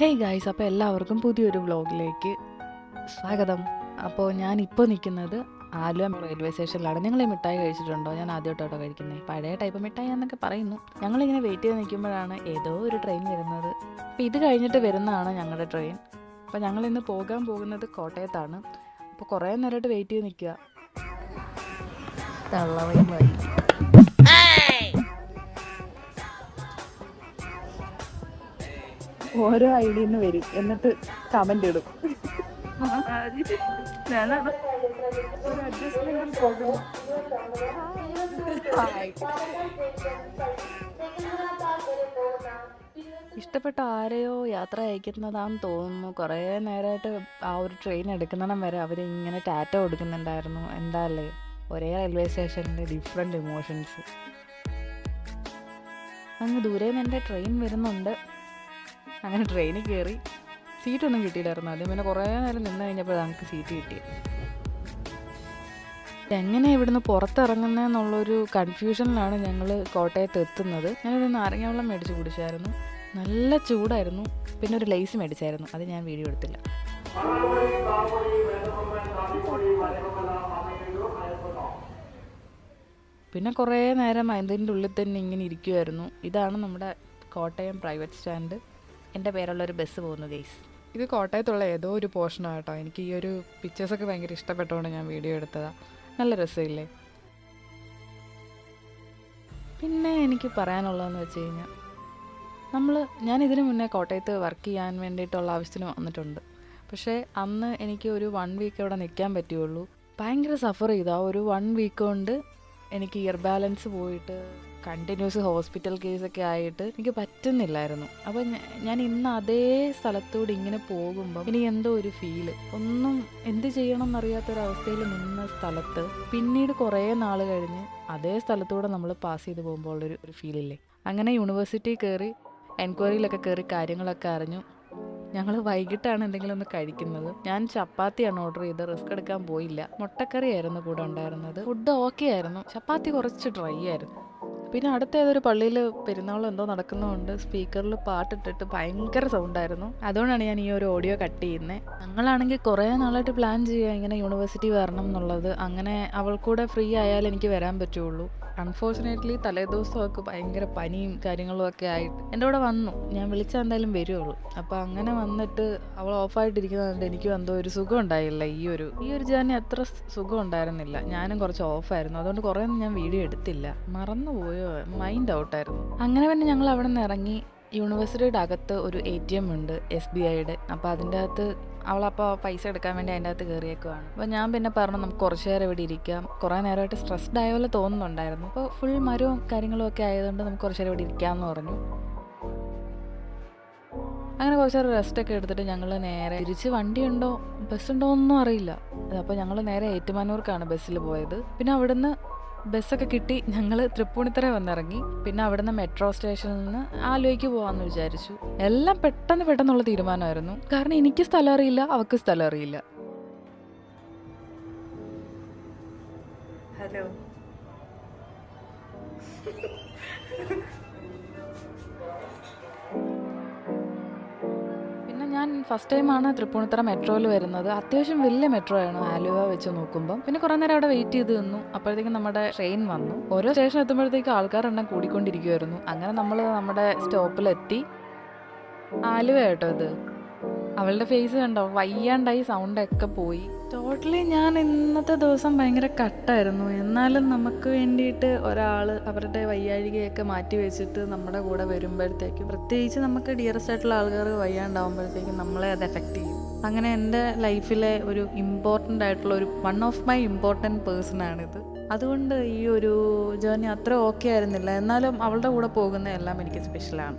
Hey guys അപ്പോൾ എല്ലാവർക്കും പുതിയൊരു വ്ലോഗിലേക്ക് സ്വാഗതം. അപ്പോൾ ഞാൻ ഇപ്പോൾ നിൽക്കുന്നത് ആലുവ റെയിൽവേ സ്റ്റേഷനിലാണ് നിങ്ങൾ ഈ മിഠായി കഴിച്ചിട്ടുണ്ടോ? ഞാൻ ആദ്യമായിട്ടോ കഴിക്കുന്നത് പഴയ ടൈപ്പ് മിഠായി എന്നൊക്കെ പറയുന്നു. ഞങ്ങളിങ്ങനെ വെയിറ്റ് ചെയ്ത് നിൽക്കുമ്പോഴാണ് ഏതോ ഒരു ട്രെയിൻ വരുന്നത്. അപ്പോൾ ഇത് കഴിഞ്ഞിട്ട് വരുന്നതാണ് ഞങ്ങളുടെ ട്രെയിൻ അപ്പോൾ ഞങ്ങൾ ഇന്ന് പോകാൻ പോകുന്നത് കോട്ടയത്താണ്. അപ്പോൾ കുറേ നേരമായിട്ട് വെയിറ്റ് ചെയ്ത് നിൽക്കുക. തള്ളവയും ഓരോ ഐഡിയ വരും. എന്നിട്ട് കമന്റ് ഇടും. ഇഷ്ടപ്പെട്ട ആരെയോ യാത്ര അയക്കുന്നതാന്ന് തോന്നുന്നു. കുറേ നേരമായിട്ട് ആ ഒരു ട്രെയിൻ എടുക്കുന്നിടം വരെ അവർ ഇങ്ങനെ ടാറ്റ കൊടുക്കുന്നുണ്ടായിരുന്നു. എന്താ അല്ലേ? ഒരേ റെയിൽവേ സ്റ്റേഷനിലെ ഡിഫറെന്റ് ഇമോഷൻസ് അങ്ങ് ദൂരെ നിന്ന് എന്റെ ട്രെയിൻ വരുന്നുണ്ട്. അങ്ങനെ ട്രെയിനിൽ കയറി. സീറ്റൊന്നും കിട്ടിയില്ലായിരുന്നു. ആദ്യം പിന്നെ കുറേ നേരം നിന്ന് കഴിഞ്ഞപ്പോൾ നമുക്ക് സീറ്റ് കിട്ടി. എങ്ങനെ ഇവിടുന്ന് പുറത്തിറങ്ങുന്നതെന്നുള്ളൊരു കൺഫ്യൂഷനിലാണ് ഞങ്ങൾ കോട്ടയത്ത് എത്തുന്നത്. ഞാനൊരു നാരങ്ങ വെള്ളം മേടിച്ച് കുടിച്ചായിരുന്നു. നല്ല ചൂടായിരുന്നു. പിന്നെ ഒരു ലൈസ് മേടിച്ചായിരുന്നു. അത് ഞാൻ വീഡിയോ എടുത്തില്ല. പിന്നെ കുറേ നേരം അതിന്റെ ഉള്ളിൽ തന്നെ ഇങ്ങനെ ഇരിക്കുമായിരുന്നു ഇതാണ് നമ്മുടെ കോട്ടയം പ്രൈവറ്റ് സ്റ്റാൻഡ്. എന്റെ പേരുള്ളൊരു ബസ് പോകുന്നു ഗെയ്സ് ഇത് കോട്ടയത്തുള്ള ഏതോ ഒരു പോർഷനാണ് കേട്ടോ. എനിക്ക് ഈ ഒരു പിക്ചേഴ്സൊക്കെ ഭയങ്കര ഇഷ്ടപ്പെട്ടുകൊണ്ട് ഞാൻ വീഡിയോ എടുത്തതാണ് നല്ല രസമില്ലേ? പിന്നെ എനിക്ക് പറയാനുള്ളതെന്ന് വെച്ച് കഴിഞ്ഞാൽ നമ്മൾ ഞാൻ ഇതിനു മുന്നേ കോട്ടയത്ത് വർക്ക് ചെയ്യാൻ വേണ്ടിയിട്ടുള്ള ആവശ്യത്തിന് വന്നിട്ടുണ്ട്. പക്ഷേ അന്ന് എനിക്ക് ഒരു വൺ വീക്ക് അവിടെ നിൽക്കാൻ പറ്റുള്ളൂ ഭയങ്കര സഫർ ചെയ്തു. ആ ഒരു വൺ വീക്ക് കൊണ്ട് എനിക്ക് ഇയർ ബാലൻസ് പോയിട്ട് കണ്ടിന്യൂസ് ഹോസ്പിറ്റൽ കേസൊക്കെ ആയിട്ട് എനിക്ക് പറ്റുന്നില്ലായിരുന്നു. അപ്പോൾ ഞാൻ ഇന്ന് അതേ സ്ഥലത്തൂടെ ഇങ്ങനെ പോകുമ്പോൾ എനിക്ക് എന്തോ ഒരു ഫീൽ ഒന്നും എന്ത് ചെയ്യണം എന്നറിയാത്തൊരവസ്ഥയിൽ നിന്ന സ്ഥലത്ത് പിന്നീട് കുറേ നാൾ കഴിഞ്ഞ് അതേ സ്ഥലത്തൂടെ നമ്മൾ പാസ് ചെയ്ത് പോകുമ്പോൾ ഉള്ളൊരു ഒരു ഫീലില്ലേ അങ്ങനെ യൂണിവേഴ്സിറ്റി കയറി എൻക്വയറിയിലൊക്കെ കയറി കാര്യങ്ങളൊക്കെ അറിഞ്ഞു. ഞങ്ങൾ വൈകിട്ടാണ് എന്തെങ്കിലും ഒന്ന് കഴിക്കുന്നത്. ഞാൻ ചപ്പാത്തിയാണ് ഓർഡർ ചെയ്ത് റിസ്ക് എടുക്കാൻ പോയില്ല. മുട്ടക്കറി ആയിരുന്നു കൂടെ ഉണ്ടായിരുന്നത്. ഫുഡ് ഓക്കെ ആയിരുന്നു. ചപ്പാത്തി കുറച്ച് ഡ്രൈ ആയിരുന്നു. പിന്നെ അടുത്ത ഏതൊരു പള്ളിയിൽ പെരുന്നാൾ എന്തോ നടക്കുന്നതുകൊണ്ട് സ്പീക്കറിൽ പാട്ടിട്ടിട്ട് ഭയങ്കര സൗണ്ടായിരുന്നു. അതുകൊണ്ടാണ് ഞാൻ ഈ ഒരു ഓഡിയോ കട്ട് ചെയ്യുന്നത് ഞങ്ങളാണെങ്കിൽ കുറേ നാളായിട്ട് പ്ലാൻ ചെയ്യുക ഇങ്ങനെ യൂണിവേഴ്സിറ്റി വരണം എന്നുള്ളത്. അങ്ങനെ അവൾ കൂടെ ഫ്രീ ആയാൽ എനിക്ക് വരാൻ പറ്റുള്ളൂ. അൺഫോർച്ചുനേറ്റ്ലി തലേദിവസം ഒക്കെ ഭയങ്കര പനിയും കാര്യങ്ങളും ഒക്കെ ആയിട്ട് എന്റെ കൂടെ വന്നു. ഞാൻ വിളിച്ചാൽ എന്തായാലും വരുള്ളൂ അപ്പോൾ അങ്ങനെ വന്നിട്ട് അവൾ ഓഫായിട്ടിരിക്കുന്നതുകൊണ്ട് എനിക്കും എന്തോ ഒരു സുഖം ഉണ്ടായില്ല. ഈ ഒരു ഈ ഒരു ജേർണി അത്ര സുഖം ഉണ്ടായിരുന്നില്ല. ഞാനും കുറച്ച് ഓഫായിരുന്നു. അതുകൊണ്ട് കുറേ ഒന്നും ഞാൻ വീഡിയോ എടുത്തില്ല. മറന്നുപോയോ? മൈൻഡ് ഔട്ടായിരുന്നു അങ്ങനെ പിന്നെ ഞങ്ങൾ അവിടെ നിന്ന് ഇറങ്ങി യൂണിവേഴ്സിറ്റിയുടെ അകത്ത് ഒരു എ ടി എം ഉണ്ട് എസ് ബി ഐയുടെ അപ്പോൾ അതിന്റെ അകത്ത് അവളപ്പോൾ പൈസ എടുക്കാൻ വേണ്ടി അതിന്റെ അകത്ത് കയറിയേക്കുവാണ്. അപ്പോൾ ഞാൻ പിന്നെ പറഞ്ഞു നമുക്ക് കുറച്ച് നേരം ഇവിടെ ഇരിക്കാം. കുറേ നേരമായിട്ട് സ്ട്രെസ്ഡ് ആയ പോലെ തോന്നുന്നുണ്ടായിരുന്നു. അപ്പോൾ ഫുൾ മരവും കാര്യങ്ങളും ഒക്കെ ആയതുകൊണ്ട് നമുക്ക് കുറച്ച് നേരം ഇവിടെ ഇരിക്കാമെന്ന് പറഞ്ഞു. അങ്ങനെ കുറച്ച് നേരം റെസ്റ്റ് ഒക്കെ എടുത്തിട്ട് ഞങ്ങൾ നേരെ തിരിച്ച് വണ്ടിയുണ്ടോ ഉണ്ടോ ഒന്നും അറിയില്ല. അപ്പോൾ ഞങ്ങൾ നേരെ ഏറ്റുമാനൂർക്കാണ് ബസ്സിൽ പോയത്. പിന്നെ അവിടുന്ന് ബസ്സൊക്കെ കിട്ടി. ഞങ്ങൾ തൃപ്പൂണിത്തറ വന്നിറങ്ങി. പിന്നെ അവിടുന്ന് മെട്രോ സ്റ്റേഷനിൽ നിന്ന് ആലുവയ്ക്ക് പോകാമെന്ന് വിചാരിച്ചു. എല്ലാം പെട്ടെന്ന് പെട്ടെന്നുള്ള തീരുമാനമായിരുന്നു. കാരണം എനിക്ക് സ്ഥലം അറിയില്ല അവൾക്ക് സ്ഥലം അറിയില്ല. ഹലോ. പിന്നെ ഞാൻ ഫസ്റ്റ് ടൈമാണ് തൃപ്പൂണിത്തറ മെട്രോയിൽ വരുന്നത്. അത്യാവശ്യം വലിയ മെട്രോ ആണ് ആലുവ വെച്ച് നോക്കുമ്പോൾ പിന്നെ കുറേ നേരം അവിടെ വെയിറ്റ് ചെയ്ത് നിന്നു. അപ്പോഴത്തേക്കും നമ്മുടെ ട്രെയിൻ വന്നു. ഓരോ സ്റ്റേഷൻ എത്തുമ്പോഴത്തേക്കും ആൾക്കാരെണ്ണം കൂടിക്കൊണ്ടിരിക്കുമായിരുന്നു അങ്ങനെ നമ്മൾ നമ്മുടെ സ്റ്റോപ്പിലെത്തി ആലുവ കേട്ടോ ഇത്. അവളുടെ ഫേസ് കണ്ടോ? വയ്യാണ്ടായി സൗണ്ടൊക്കെ പോയി. ടോട്ടലി ഞാൻ ഇന്നത്തെ ദിവസം ഭയങ്കര കട്ടായിരുന്നു. എന്നാലും നമുക്ക് വേണ്ടിയിട്ട് ഒരാൾ അവരുടെ വയ്യാഴികയൊക്കെ മാറ്റി വെച്ചിട്ട് നമ്മുടെ കൂടെ വരുമ്പോഴത്തേക്കും പ്രത്യേകിച്ച് നമുക്ക് ഡിയറസ്റ്റ് ആയിട്ടുള്ള ആൾക്കാർ വയ്യാണ്ടാവുമ്പോഴത്തേക്കും നമ്മളെ അത് എഫക്റ്റ് ചെയ്യും. അങ്ങനെ എന്റെ ലൈഫിലെ ഒരു ഇമ്പോർട്ടന്റ് ആയിട്ടുള്ള ഒരു one of my important person ആണിത്. അതുകൊണ്ട് ഈ ഒരു ജേർണി അത്ര ഓക്കെ ആയിരുന്നില്ല. എന്നാലും അവളുടെ കൂടെ പോകുന്ന എല്ലാം എനിക്ക് സ്പെഷ്യലാണ്